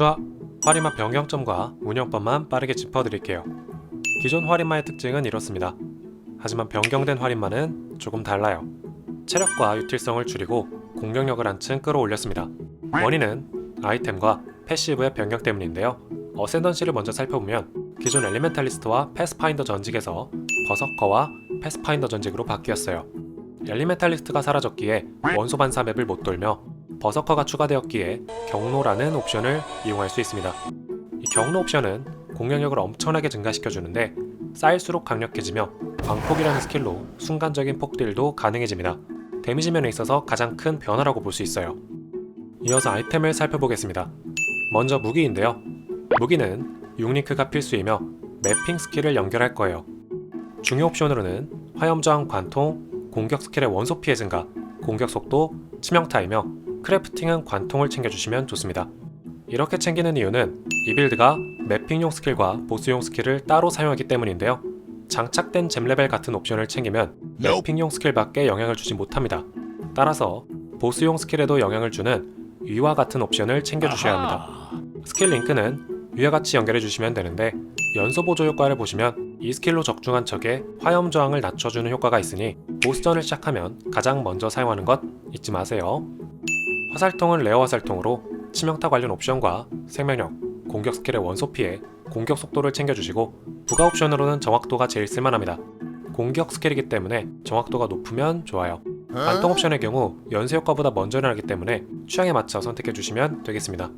추하 화리마 변경점과 운영법만 빠르게 짚어드릴게요. 기존 화리마의 특징은 이렇습니다. 하지만 변경된 화리마는 조금 달라요. 체력과 유틸성을 줄이고 공격력을 한층 끌어올렸습니다. 원인은 아이템과 패시브의 변경 때문인데요. 어센던시를 먼저 살펴보면 기존 엘리멘탈리스트와 패스파인더 전직에서 버서커와 패스파인더 전직으로 바뀌었어요. 엘리멘탈리스트가 사라졌기에 원소 반사 맵을 못 돌며 버서커가 추가되었기에 경로라는 옵션을 이용할 수 있습니다. 이 경로 옵션은 공격력을 엄청나게 증가시켜주는데 쌓일수록 강력해지며 광폭이라는 스킬로 순간적인 폭딜도 가능해집니다. 데미지 면에 있어서 가장 큰 변화라고 볼 수 있어요. 이어서 아이템을 살펴보겠습니다. 먼저 무기인데요. 무기는 6링크가 필수이며 매핑 스킬을 연결할 거예요. 중요 옵션으로는 화염저항 관통, 공격 스킬의 원소 피해 증가, 공격 속도, 치명타이며 크래프팅은 관통을 챙겨주시면 좋습니다. 이렇게 챙기는 이유는 이 빌드가 매핑용 스킬과 보스용 스킬을 따로 사용하기 때문인데요. 장착된 잼 레벨 같은 옵션을 챙기면 매핑용 스킬밖에 영향을 주지 못합니다. 따라서 보스용 스킬에도 영향을 주는 위와 같은 옵션을 챙겨주셔야 합니다. 스킬 링크는 위와 같이 연결해 주시면 되는데 연소 보조 효과를 보시면 이 스킬로 적중한 적의 화염 저항을 낮춰주는 효과가 있으니 보스전을 시작하면 가장 먼저 사용하는 것 잊지 마세요. 화살통은 레어 화살통으로 치명타 관련 옵션과 생명력, 공격 스킬의 원소 피해, 공격 속도를 챙겨주시고 부가 옵션으로는 정확도가 제일 쓸만합니다. 공격 스킬이기 때문에 정확도가 높으면 좋아요. 관통 옵션의 경우 연쇄 효과보다 먼저 일어나기 때문에 취향에 맞춰 선택해 주시면 되겠습니다.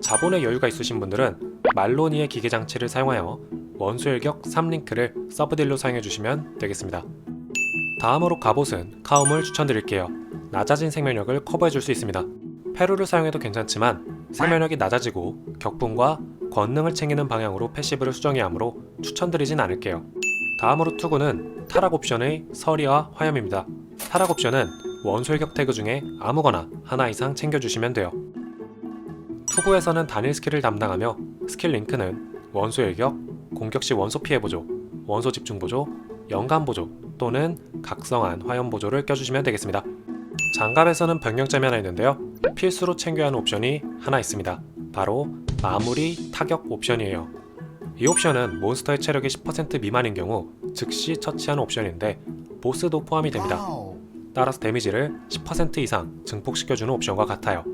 자본의 여유가 있으신 분들은 말로니의 기계 장치를 사용하여 원수 일격 3링크를 서브딜로 사용해 주시면 되겠습니다. 다음으로 갑옷은 카움을 추천드릴게요. 낮아진 생명력을 커버해 줄 수 있습니다. 페루를 사용해도 괜찮지만 생명력이 낮아지고 격분과 권능을 챙기는 방향으로 패시브를 수정해야 하므로 추천드리진 않을게요. 다음으로 투구는 타락 옵션의 서리와 화염입니다. 타락 옵션은 원솔격 태그 중에 아무거나 하나 이상 챙겨주시면 돼요. 투구에서는 단일 스킬을 담당하며 스킬 링크는 원소 일격, 공격 시 원소 피해 보조, 원소 집중 보조, 연간 보조 또는 각성한 화염 보조를 껴주시면 되겠습니다. 장갑에서는 변경점이 하나 있는데요. 필수로 챙겨야 하는 옵션이 하나 있습니다. 바로 마무리 타격 옵션이에요. 이 옵션은 몬스터의 체력이 10% 미만인 경우 즉시 처치하는 옵션인데 보스도 포함이 됩니다. 따라서 데미지를 10% 이상 증폭시켜주는 옵션과 같아요.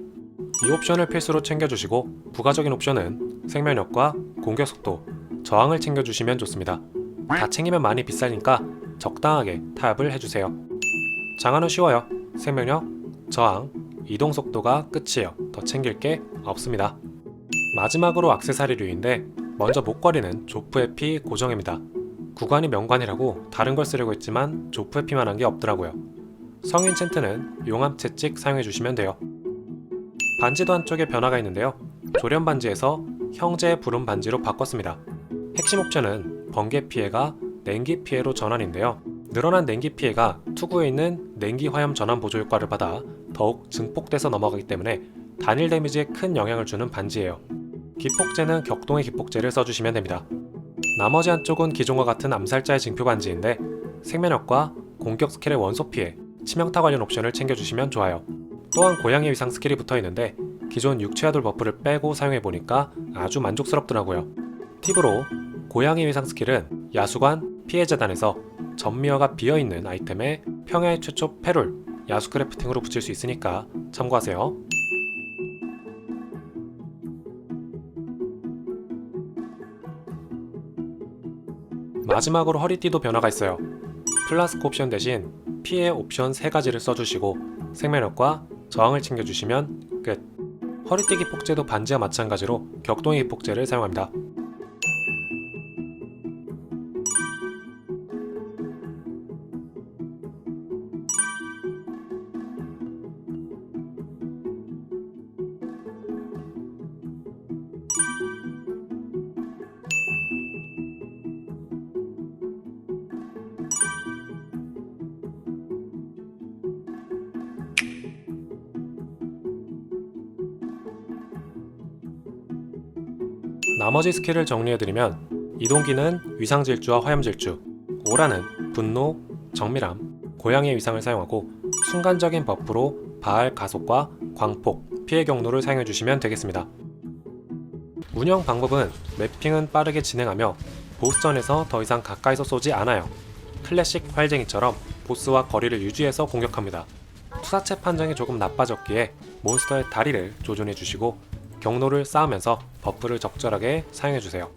이 옵션을 필수로 챙겨주시고 부가적인 옵션은 생명력과 공격 속도, 저항을 챙겨주시면 좋습니다. 다 챙기면 많이 비싸니까 적당하게 타협을 해주세요. 장화는 쉬워요. 생명력, 저항, 이동 속도가 끝이에요. 더 챙길 게 없습니다. 마지막으로 악세사리류인데 먼저 목걸이는 조프의 피 고정입니다. 구간이 명관이라고 다른 걸 쓰려고 했지만 조프의 피만한 게 없더라고요. 성인 챈트는 용암 채찍 사용해 주시면 돼요. 반지도 한쪽에 변화가 있는데요. 조련 반지에서 형제의 부름 반지로 바꿨습니다. 핵심 옵션은 번개 피해가 냉기 피해로 전환인데요. 늘어난 냉기 피해가 투구에 있는 냉기 화염 전환 보조 효과를 받아 더욱 증폭돼서 넘어가기 때문에 단일 데미지에 큰 영향을 주는 반지예요. 기폭제는 격동의 기폭제를 써주시면 됩니다. 나머지 한쪽은 기존과 같은 암살자의 징표 반지인데 생명력과 공격 스킬의 원소 피해, 치명타 관련 옵션을 챙겨주시면 좋아요. 또한 고양이 위상 스킬이 붙어 있는데 기존 육체화돌 버프를 빼고 사용해 보니까 아주 만족스럽더라고요. 팁으로 고양이 위상 스킬은 야수관 피해 재단에서 전미어가 비어 있는 아이템에 평야의 최초 페룰 야수 크래프팅으로 붙일 수 있으니까 참고하세요. 마지막으로 허리띠도 변화가 있어요. 플라스크 옵션 대신 피해 옵션 3가지를 써주시고 생명력과 저항을 챙겨주시면 끝. 허리띠 기 폭제도 반지와 마찬가지로 격동의 기폭제를 사용합니다. 나머지 스킬을 정리해드리면 이동기는 위상질주와 화염질주, 오라는 분노, 정밀함, 고양이의 위상을 사용하고 순간적인 버프로 바알 가속과 광폭, 피해 경로를 사용해주시면 되겠습니다. 운영 방법은 매핑은 빠르게 진행하며 보스전에서 더 이상 가까이서 쏘지 않아요. 클래식 활쟁이처럼 보스와 거리를 유지해서 공격합니다. 투사체 판정이 조금 나빠졌기에 몬스터의 다리를 조준해 주시고 경로를 쌓으면서 버프를 적절하게 사용해 주세요.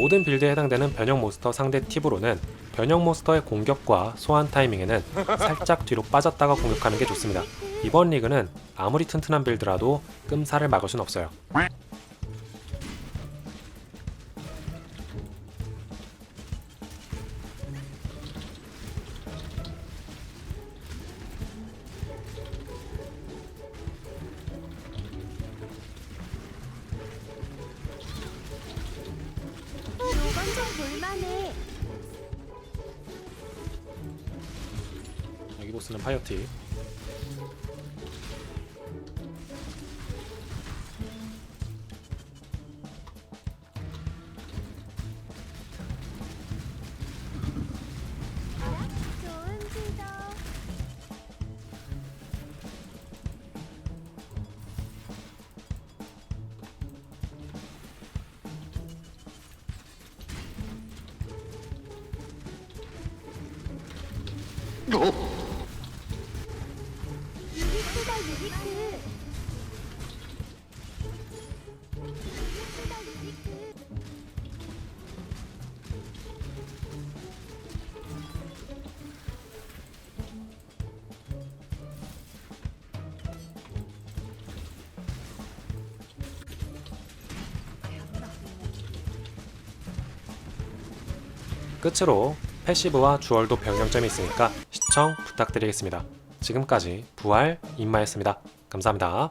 모든 빌드에 해당되는 변형 몬스터 상대 팁으로는 변형 몬스터의 공격과 소환 타이밍에는 살짝 뒤로 빠졌다가 공격하는 게 좋습니다. 이번 리그는 아무리 튼튼한 빌드라도 끔살을 막을 순 없어요. 볼만해. 여기 보스는 파이어티. 유리크. 유리크다 유리크. 끝으로 패시브와 주얼도 변경점이 있으니까 시청 부탁드리겠습니다. 지금까지 부활 임마였습니다. 감사합니다.